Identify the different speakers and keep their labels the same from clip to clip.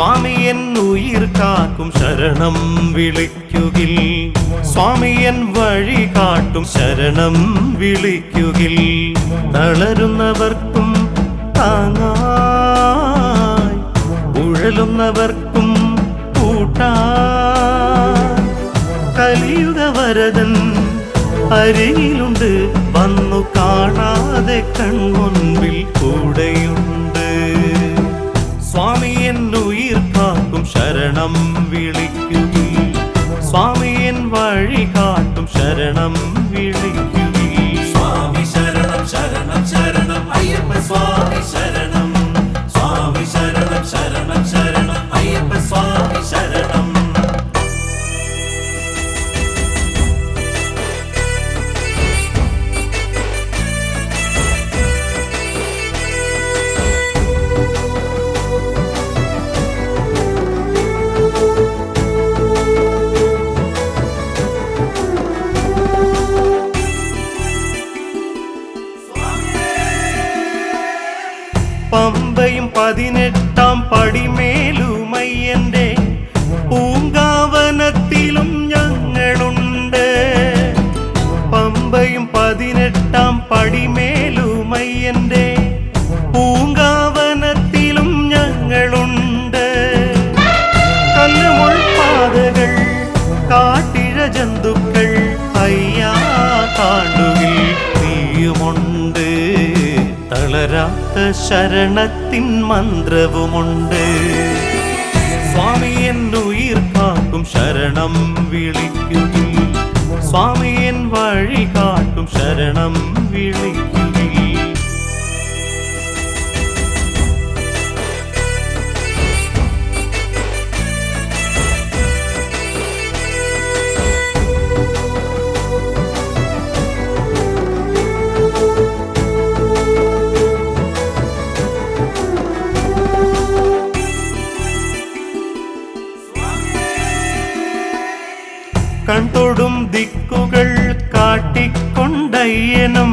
Speaker 1: സ്വാമി N ഉയിർ കാക്കും ശരണം വിളിക്കുകിൽ. സ്വാമി N വഴി കാട്ടും ശരണം വിളിക്കുകിൽ. തളരുന്നവർക്കും താങ്ങായി. ഉഴലുന്നവർക്കും കൂട്ടാ കലിയുഗ വരതൻ അരിയിലുണ്ട് വന്നു കാണാതെ കൺമുൻപിൽ കൂടെയുണ്ട്. ശരണം സ്വാമിയൻ സ്വാമി വഴി കാട്ടും ശരണം വിളിക്കുകയിൽ പമ്പയും പതിനെട്ടാം പടിമേലുമയ്യന്റെ പൂങ്കാവനത്തിലും ഞങ്ങളുണ്ട്. പമ്പയും പതിനെട്ടാം പടിമേലുമയ്യന്റെ പൂങ്കാവനത്തിലും ഞങ്ങളുണ്ട്. കല്ലുമുൾപാതകൾ കാട്ടിഴ ജന്തുക്കൾ അയ്യാ കാണ്ടുകിൽ തളരാത്ത ശരണത്തിൻ മന്ത്രവുമുണ്ട്. സ്വാമി എന്നുയിർ ശരണം വിളിക്കും സ്വാമിയൻ വഴി കാട്ടും ശരണം കൺതൊടും ദിക്കുകൾ കാട്ടിക്കൊണ്ടയ്യനും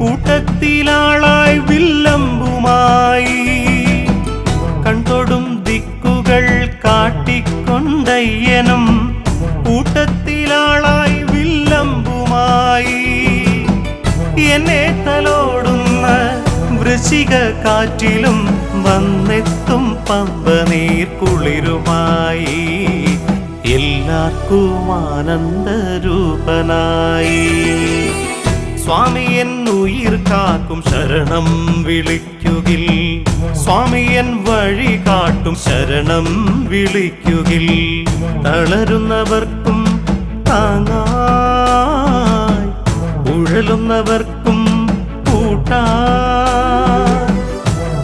Speaker 1: കൂട്ടത്തിലാളായി വില്ലമ്പുമായി കൺതൊടും ദിക്കുകൾ കാട്ടിക്കൊണ്ടയ്യനും കൂട്ടത്തിലാളായി വില്ലമ്പുമായി എന്നെ തലോടുന്ന വൃശ്ചിക കാറ്റിലും വന്നെത്തും പമ്പ നീർക്കുളിരുമായി എല്ലാവർക്കും ആനന്ദരൂപനായി സ്വാമി എൻ ഉയിർ കാക്കും ശരണം വിളിക്കുകിൽ. സ്വാമി എൻ വഴി കാട്ടും ശരണം വിളിക്കുകിൽ. തളരുന്നവർക്കും താങ്ങായി. ഉഴലുന്നവർക്കും കൂട്ടാ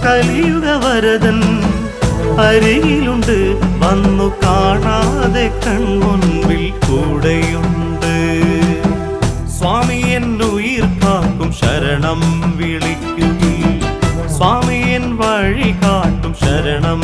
Speaker 1: കലിയുഗ വരദൻ അരികിലുണ്ട് വന്നു കാണാതെ കൺമുൻപിൽ കൂടെയുണ്ട്. സ്വാമി എന്നുയിർ കാക്കും ശരണം വിളിക്കുകയും സ്വാമിയൻ വഴി കാട്ടും ശരണം